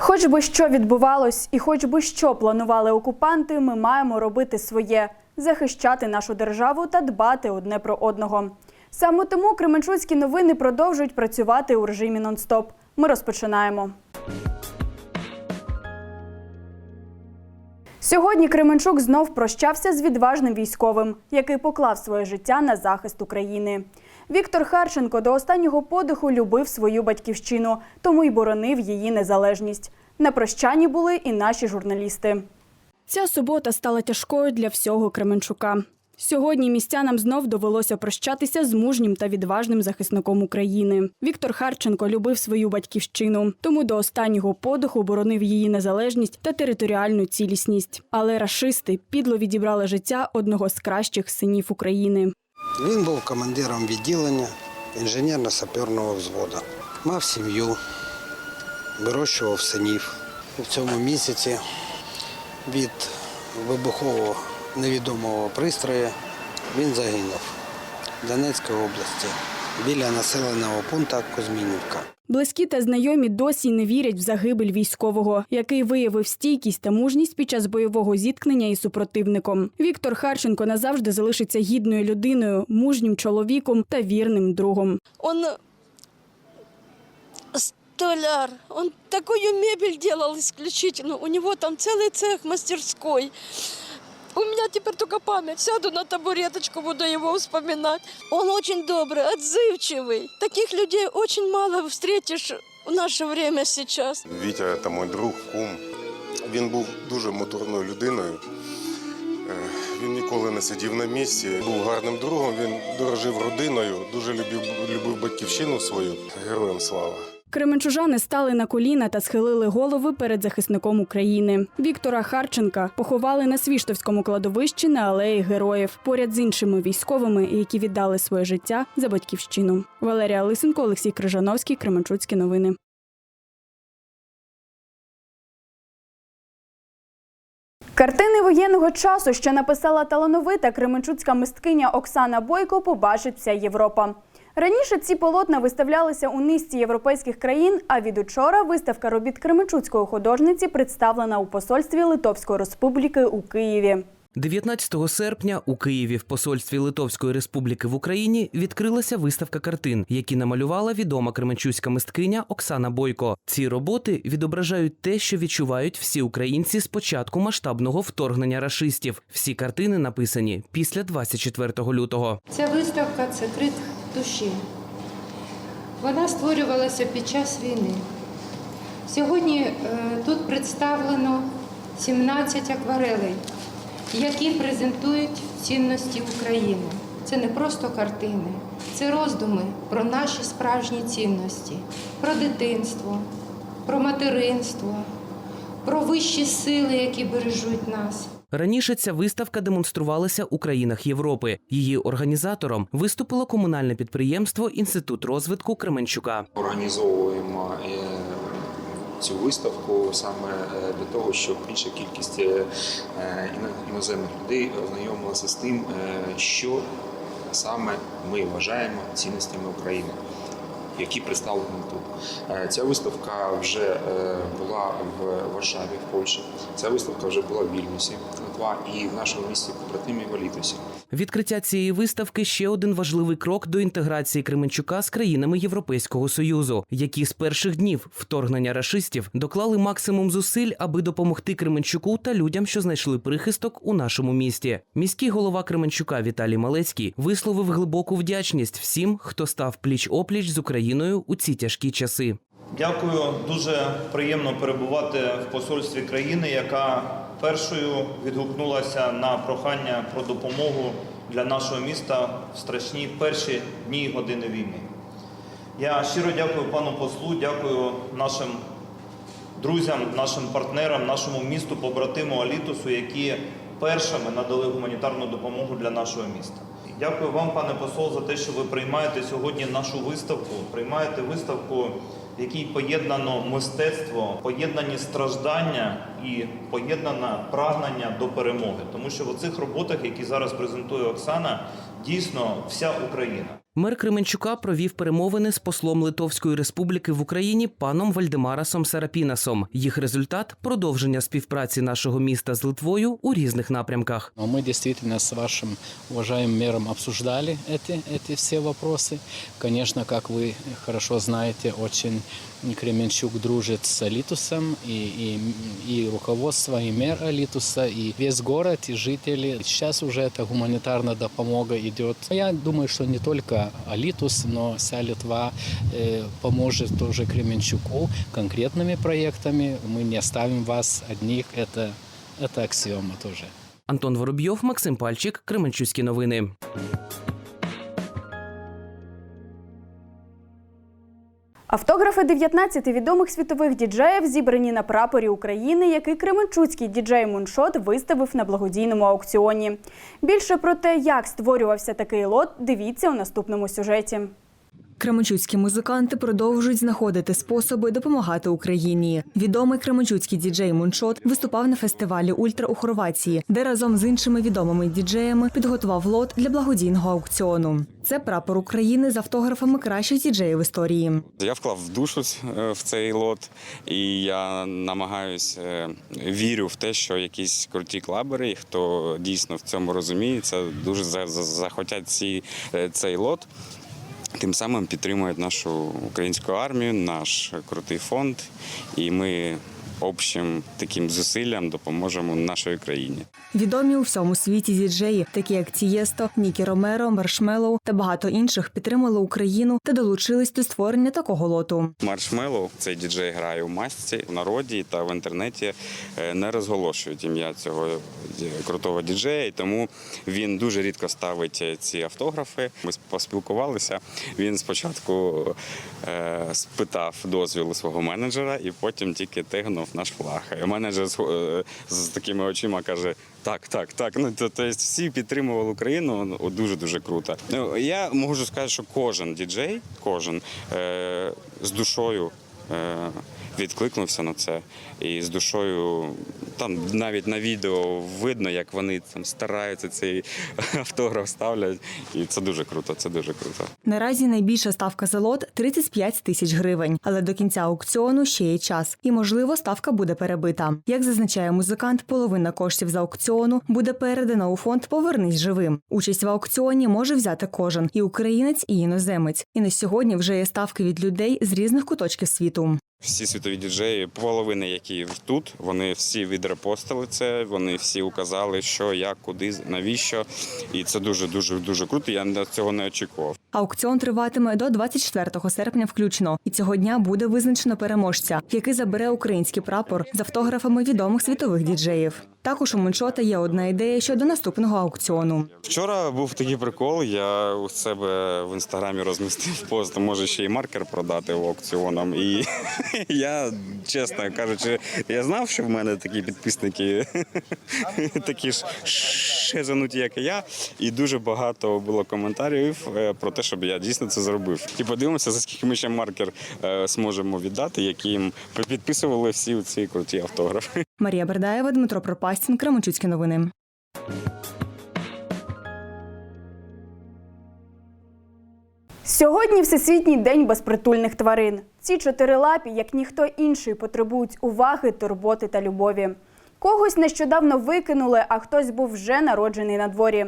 Хоч би що відбувалось, і хоч би що планували окупанти, ми маємо робити своє захищати нашу державу та дбати одне про одного. Саме тому Кременчуцькі новини продовжують працювати у режимі нон-стоп. Ми розпочинаємо. Сьогодні Кременчук знов прощався з відважним військовим, який поклав своє життя на захист України. Віктор Харченко до останнього подиху любив свою батьківщину, тому й боронив її незалежність. На прощанні були і наші журналісти. Ця субота стала тяжкою для всього Кременчука. Сьогодні містянам знов довелося прощатися з мужнім та відважним захисником України. Віктор Харченко любив свою батьківщину, тому до останнього подиху боронив її незалежність та територіальну цілісність. Але рашисти підло відібрали життя одного з кращих синів України. Він був командиром відділення інженерно-саперного взводу. Мав сім'ю, вирощував синів. У цьому місяці від вибухового невідомого пристрою він загинув в Донецькій області біля населеного пункту Кузьмінівка. Близькі та знайомі досі не вірять в загибель військового, який виявив стійкість та мужність під час бойового зіткнення із супротивником. Віктор Харченко назавжди залишиться гідною людиною, мужнім чоловіком та вірним другом. Он столяр, он такую мебель делал исключительно. У него там целый цех мастерской. У меня теперь только память. Сяду на табуреточку, буду его вспоминать. Он очень добрый, отзывчивый. Таких людей очень мало встретишь в наше время сейчас. Вітя це мій друг, кум. Він був дуже моторною людиною. Е, Він ніколи не сидів на місці, був гарним другом, він дорожив родиною, дуже любив, любив батьківщину свою. Героям слава. Кременчужани стали на коліна та схилили голови перед захисником України. Віктора Харченка поховали на Свіштовському кладовищі на алеї героїв поряд з іншими військовими, які віддали своє життя за батьківщину. Валерія Лисенко, Олексій Крижановський, Кременчуцькі новини. Картини воєнного часу, що написала талановита кременчуцька мисткиня Оксана Бойко, побачить вся Європа. Раніше ці полотна виставлялися у низці європейських країн, а від учора виставка робіт кременчуцької художниці представлена у посольстві Литовської Республіки у Києві. 19 серпня у Києві в посольстві Литовської Республіки в Україні відкрилася виставка картин, які намалювала відома кременчуська мисткиня Оксана Бойко. Ці роботи відображають те, що відчувають всі українці з початку масштабного вторгнення рашистів. Всі картини написані після 24 лютого. Ця виставка це крик душі. Вона створювалася під час війни. Сьогодні е, тут представлено 17 акварелей, які презентують цінності України. Це не просто картини, це роздуми про наші справжні цінності, про дитинство, про материнство, про вищі сили, які бережуть нас. Раніше ця виставка демонструвалася у країнах Європи. Її організатором виступило комунальне підприємство Інститут розвитку Кременчука. організовуємо е, цю виставку саме е, для того, щоб більша кількість е, іно- іноземних людей ознайомилася з тим, що саме ми вважаємо цінностями України. Які представлені тут. Е, Ця виставка вже е, була в Варшаві, в Польщі. Ця виставка вже була в Вільнюсі, Литва, і в нашому місті побратимі в Алітосі. Відкриття цієї виставки ще один важливий крок до інтеграції Кременчука з країнами Європейського союзу, які з перших днів вторгнення рашистів доклали максимум зусиль, аби допомогти Кременчуку та людям, що знайшли прихисток у нашому місті. Міський голова Кременчука Віталій Малецький висловив глибоку вдячність всім, хто став пліч опліч з Україною у ці тяжкі часи. Дякую. Дуже приємно перебувати в посольстві країни, яка першою відгукнулася на прохання про допомогу для нашого міста в страшні перші дні і години війни. Я щиро дякую пану послу, дякую нашим друзям, нашим партнерам, нашому місту, побратиму Алітусу, які першими надали гуманітарну допомогу для нашого міста. Дякую вам, пане посол, за те, що ви приймаєте сьогодні нашу виставку. Приймаєте виставку, в якій поєднано мистецтво, поєднані страждання і поєднане прагнення до перемоги. Тому що в цих роботах, які зараз презентує Оксана, дійсно вся Україна. Мер Кременчука провів перемовини з послом Литовської республіки в Україні паном Вальдемарасом Сарапінасом. Їх результат продовження співпраці нашого міста з Литвою у різних напрямках. Но мы действительно с вашим уважаемым мэром обсуждали эти, эти все вопросы. Конечно, как вы хорошо знаете, очень Кременчук дружит с Алитусом, и, и, и руководство, и мэр Алитуса, и весь город, и жители. Сейчас уже эта гуманитарная допомога идет. Я думаю, что не только Алитус, но вся Литва э, поможет тоже Кременчуку конкретными проектами. Мы не оставим вас одних, это, это аксиома тоже. Антон Воробйов, Максим Пальчик, Кременчуцькі новини. Автографи 19 відомих світових діджеїв зібрані на прапорі України, який кременчуцький діджей Муншот виставив на благодійному аукціоні. Більше про те, як створювався такий лот, дивіться у наступному сюжеті. Кременчуцькі музиканти продовжують знаходити способи допомагати Україні. Відомий кременчуцький діджей Муншот виступав на фестивалі Ультра у Хорватії, де разом з іншими відомими діджеями підготував лот для благодійного аукціону. Це прапор України з автографами кращих діджеїв історії. Я вклав душу е, в цей лот, і я намагаюсь е, вірю в те, що якісь круті клабери, хто дійсно в цьому розуміється, дуже за- за- захотять ці, е, цей лот. Тим самим підтримують нашу українську армію, наш крутий фонд, і ми общим таким зусиллям допоможемо нашій країні. Відомі у всьому світі діджеї, такі як Тієсто, Нікі Ромеро, Маршмеллоу та багато інших, підтримали Україну та долучились до створення такого лоту. Маршмеллоу, цей діджей грає у масці в народі та в інтернеті е, не розголошують ім'я цього е, крутого діджея, і тому він дуже рідко ставить е, ці автографи. Ми поспілкувалися. Він спочатку спитав дозвіл у свого менеджера, і потім тільки тегнув наш флаг. І менеджер з, е, з такими очима каже: так, так, так. Ну то, то есть всі підтримували Україну. Ну, дуже дуже круто. Ну я можу сказати, що кожен діджей, кожен е, з душою. Е, Відкликнувся на це і з душою там навіть на відео видно, як вони там стараються цей автограф ставлять, і це дуже круто. Це дуже круто. Наразі найбільша ставка за лот 35 тисяч гривень, але до кінця аукціону ще є час, і можливо ставка буде перебита. Як зазначає музикант, половина коштів з аукціону буде передана у фонд Повернись живим. Участь в аукціоні може взяти кожен і українець, і іноземець. І на сьогодні вже є ставки від людей з різних куточків світу. Всі світові діджеї, половини, які тут, вони всі відрепостили це. Вони всі указали, що, як, куди, навіщо. І це дуже дуже дуже круто. Я цього не очікував. Аукціон триватиме до 24 серпня включно, і цього дня буде визначено переможця, який забере український прапор з автографами відомих світових діджеїв. Також у Мончота є одна ідея щодо наступного аукціону. Вчора був такий прикол. Я у себе в інстаграмі розмістив пост, може ще й маркер продати аукціоном. І я, чесно кажучи, я знав, що в мене такі підписники такі ж шезануті, як і я. І дуже багато було коментарів е, про те, щоб я дійсно це зробив. І подивимося, за скільки ми ще маркер е, зможемо віддати, яким підписували всі ці круті автографи. Марія Бердаєва, Дмитро Пропастін, Кременчуцькі новини. Сьогодні Всесвітній день безпритульних тварин. Ці чотирилапі, як ніхто інший, потребують уваги, турботи та любові. Когось нещодавно викинули, а хтось був вже народжений на дворі.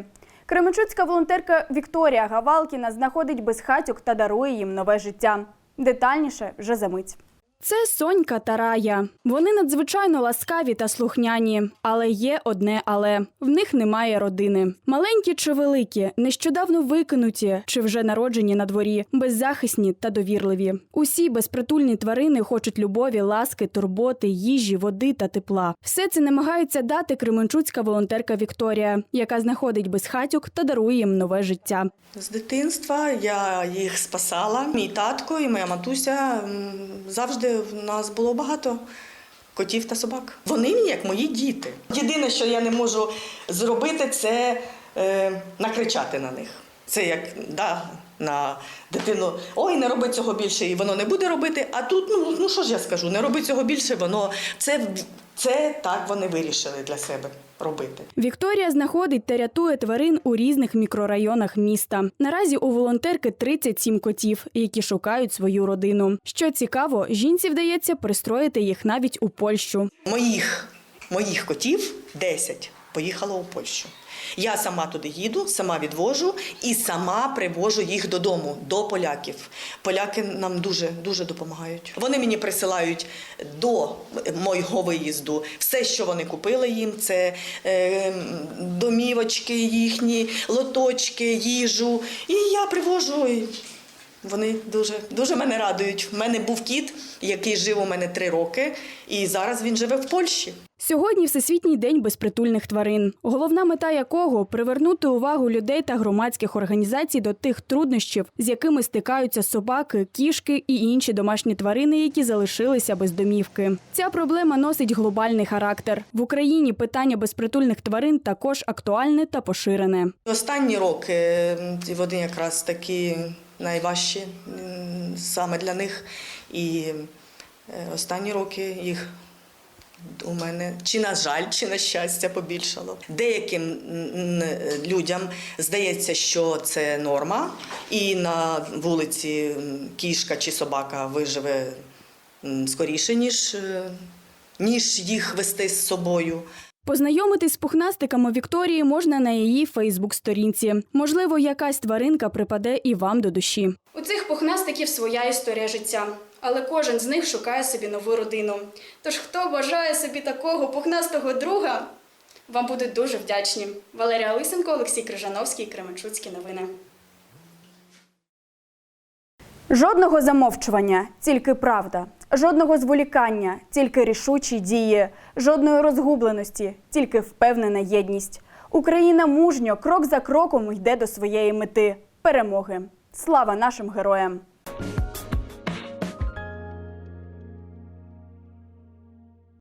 Кременчуцька волонтерка Вікторія Гавалкіна знаходить безхатьок та дарує їм нове життя. Детальніше вже за мить. Це Сонька та Рая. Вони надзвичайно ласкаві та слухняні, але є одне але в них немає родини. Маленькі чи великі, нещодавно викинуті чи вже народжені на дворі, беззахисні та довірливі. Усі безпритульні тварини хочуть любові, ласки, турботи, їжі, води та тепла. Все це намагається дати кременчуцька волонтерка Вікторія, яка знаходить безхатьок та дарує їм нове життя. З дитинства я їх спасала. Мій татко і моя матуся завжди в нас було багато котів та собак. Вони мені як мої діти. Єдине, що я не можу зробити, це е, накричати на них. Це як да, на дитину. Ой, не роби цього більше, і воно не буде робити. А тут, ну, ну що ж я скажу, не роби цього більше, воно це, це так вони вирішили для себе робити. Вікторія знаходить та рятує тварин у різних мікрорайонах міста. Наразі у волонтерки 37 котів, які шукають свою родину. Що цікаво, жінці вдається пристроїти їх навіть у Польщу. Моїх, моїх котів 10 поїхало у Польщу. Я сама туди їду, сама відвожу і сама привожу їх додому, до поляків. Поляки нам дуже дуже допомагають. Вони мені присилають до мого виїзду все, що вони купили їм. Це е, домівочки їхні, лоточки, їжу. І я привожу. Вони дуже, дуже мене радують. В мене був кіт, який жив у мене три роки, і зараз він живе в Польщі. Сьогодні Всесвітній день безпритульних тварин, головна мета якого привернути увагу людей та громадських організацій до тих труднощів, з якими стикаються собаки, кішки і інші домашні тварини, які залишилися без домівки. Ця проблема носить глобальний характер. В Україні питання безпритульних тварин також актуальне та поширене. Останні роки вони якраз такі найважчі саме для них. І е, останні роки їх у мене чи на жаль, чи на щастя побільшало. Деяким людям здається, що це норма, і на вулиці кішка чи собака виживе скоріше, ніж, е, ніж їх вести з собою. Познайомитись з пухнастиками Вікторії можна на її Фейсбук-сторінці. Можливо, якась тваринка припаде і вам до душі. У цих пухнастиків своя історія життя, але кожен з них шукає собі нову родину. Тож, хто бажає собі такого пухнастого друга, вам будуть дуже вдячні. Валерія Лисенко, Олексій Крижановський, Кременчуцькі новини. Жодного замовчування, тільки правда. Жодного зволікання, тільки рішучі дії, жодної розгубленості, тільки впевнена єдність. Україна мужньо, крок за кроком йде до своєї мети перемоги. Слава нашим героям!